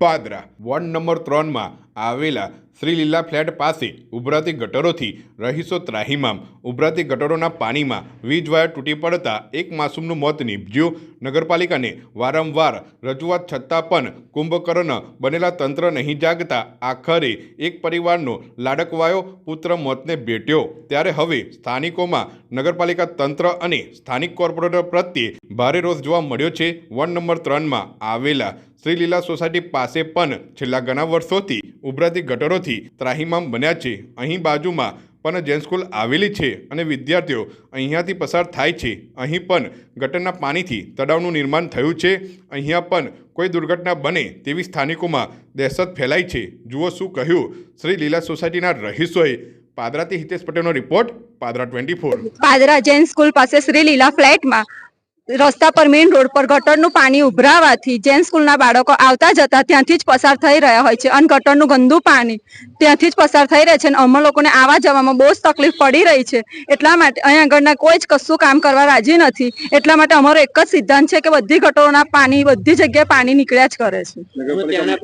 Padra. Ward number ત્રણમાં આવેલા શ્રી લીલા ફ્લેટ પાસે ઉભરાતી ગટરોથી રહીશો ત્રાહીમામ. ઉભરાતી ગટરોના પાણીમાં વીજ વાયર તૂટી પડતા એક માસૂમનું મોત નીપજ્યું. નગરપાલિકાને વારંવાર રજૂઆત છતાં પણ કુંભકર્ણ બનેલા તંત્ર નહીં જાગતા આખરે એક પરિવારનો લાડકવાયો પુત્ર મોતને ભેટ્યો. ત્યારે હવે સ્થાનિકોમાં નગરપાલિકા તંત્ર અને સ્થાનિક કોર્પોરેટર પ્રત્યે ભારે રોષ જોવા મળ્યો છે. વોર્ડ નંબર ત્રણમાં આવેલા શ્રી લીલા સોસાયટી પાસે પણ છેલ્લા ઘણા વર્ષોથી ઉભરાતી ગટરોથી ત્રાહીમામ બન્યા છે. અહીં બાજુમાં પણ જૈન સ્કૂલ આવેલી છે અને વિદ્યાર્થીઓ અહીંયાથી પસાર થાય છે. અહીં પણ ગટરના પાણીથી તળાવનું નિર્માણ થયું છે. અહીંયા પણ કોઈ દુર્ઘટના બને તેવી સ્થાનિકોમાં દહેશત ફેલાઈ છે. જુઓ શું કહ્યું શ્રી લીલા સોસાયટીના રહીશોએ. પાદરાથી હિતેશ પટેલનો report, Padra twenty four. Padra Jain school પાસે શ્રી લીલા ફ્લેટમાં રસ્તા પર મેઇન રોડ પર ગટરનું પાણી ઉભરાવાથી જેન સ્કૂલના બાળકો આવતા જતા ત્યાંથી જ પસાર થઈ રહ્યા હોય છે. અને ગટરનું ગંદુ પાણી ત્યાંથી જ પસાર થઈ રહે છે અને અમે લોકોને આવવા જવામાં બહુ જ તકલીફ પડી રહી છે. એટલા માટે અહીંયા આગળના કોઈ જ કશું કામ કરવા રાજી નથી. એટલા માટે અમારો એક જ સિદ્ધાંત છે કે બધી ગટરોના પાણી બધી જગ્યાએ પાણી નીકળ્યા જ કરે છે.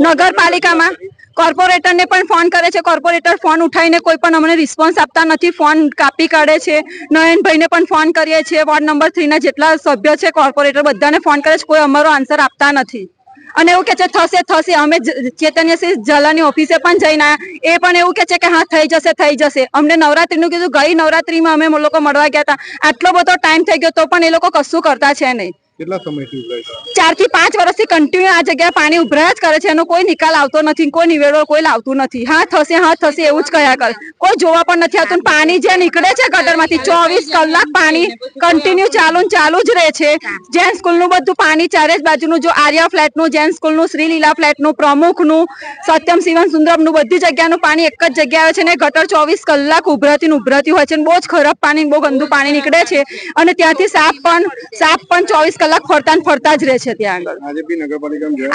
નગરપાલિકામાં કોર્પોરેટરને પણ ફોન કરે છે. કોર્પોરેટર ફોન ઉઠાવીને કોઈ પણ અમને રિસ્પોન્સ આપતા નથી. ફોન કાપી કાઢે છે. નયનભાઈને પણ ફોન કરીએ છીએ. વોર્ડ નંબર થ્રીના જેટલા સભ્ય છે કોર્પોરેટર, બધાને ફોન કરે છે, કોઈ અમારો આન્સર આપતા નથી. અને એવું કે છે, થશે થશે, અમે ચેતન્યસિંહ ઝાલાની ઓફિસે પણ જઈને. એ પણ એવું કે છે કે, હા, થઈ જશે થઈ જશે. અમને નવરાત્રીનું કીધું, ગઈ નવરાત્રીમાં અમે લોકો મળવા ગયા હતા. આટલો બધો ટાઈમ થઈ ગયો, તો પણ એ લોકો કશું કરતા છે નહીં. કેટલા સમયથી ઉભરાય ચારથી પાંચ વર્ષથી કન્ટિન્યુ આ જગ્યાએ પાણી ઉભરાયા જ કરે છે, એનો કોઈ નિકાલ આવતો નથી, કોઈ નિવેડો કોઈ લાવતું નથી. હા, થશે હા, થશે, એવું જ કહ્યા કરે. કોઈ જોવા પણ નથી આવતું. પાણી જે નીકળે છે ગટરમાંથી, ચોવીસ કલાક પાણી કન્ટિન્યુ ચાલુ ને ચાલુ જ રહે છે. જૈન સ્કૂલનું બધું પાણી ચારે બાજુનું, જો આર્યા ફ્લેટનું, જૈન સ્કૂલનું શ્રી લીલા ફ્લેટનું, પ્રમુખનું, સત્યમ શિવન સુંદરમનું, બધી જગ્યાનું પાણી એક જ જગ્યાએ આવે છે ને ગટર ચોવીસ કલાક ઉભરાતી ને ઉભરાતી હોય છે ને બહુ જ ખરાબ પાણી બહુ ગંદુ પાણી નીકળે છે. અને ત્યાંથી સાપ પણ સાપ પણ ચોવીસ ફરતા ફરતા જ રહે છે ત્યાં આગળ.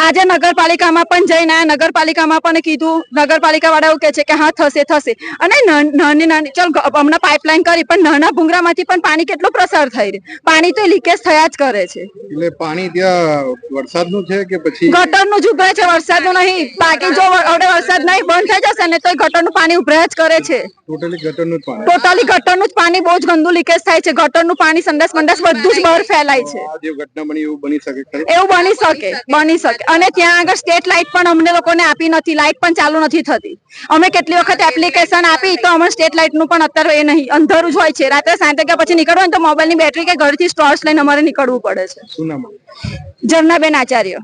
આજે નગરપાલિકામાં પણ જઈને નગરપાલિકામાં પણ કીધું નગરપાલિકા વાળા એવું કે છે કે હા થશે થશે. અને નાની નાની ચાલ હમણાં પાઇપલાઇન કરી પણ નાના ભૂંગરામાંથી પણ પાણી કેટલું પ્રસાર થઈ રહ્યું? પાણી તો લીકેજ થયા જ કરે છે. એટલે પાણી ત્યાં વરસાદનું છે કે પછી? ગટરનું જ ઉભરે છે વરસાદનું નહીં. બાકી જો હવે વરસાદ નહીં બંધ થઈ જશે ને તો ગટરનું પાણી ઉભરે જ કરે છે. ટોટલી ગટરનું જ પાણી. ટોટલી ગટરનું જ પાણી બહુ જ ગંદુ લીકેજ થાય છે. ગટરનું પાણી સંડાસ મંડાસ બધું જ બહાર ફેલાય છે. ઘટના બની એવું બની શકે એવું બની શકે બની શકે. અને ત્યાં આગળ સ્ટેટ લાઇટ પણ અમને લોકોને આપી નથી લાઇટ પણ ચાલુ નથી થતી. અમે કેટલી વખત એપ્લિકેશન આપી તો અમને સ્ટેટ લાઇટનું પણ અત્યારે એ નહીં અંધારું જ હોય છે. રાત્રે સાત વાગ્યા પછી નીકળવું હોય તો મોબાઈલની બેટરી કે ઘરથી સ્ટોર્ચ લઈને અમારે નીકળવું પડે છે. શું નામ આચાર્ય.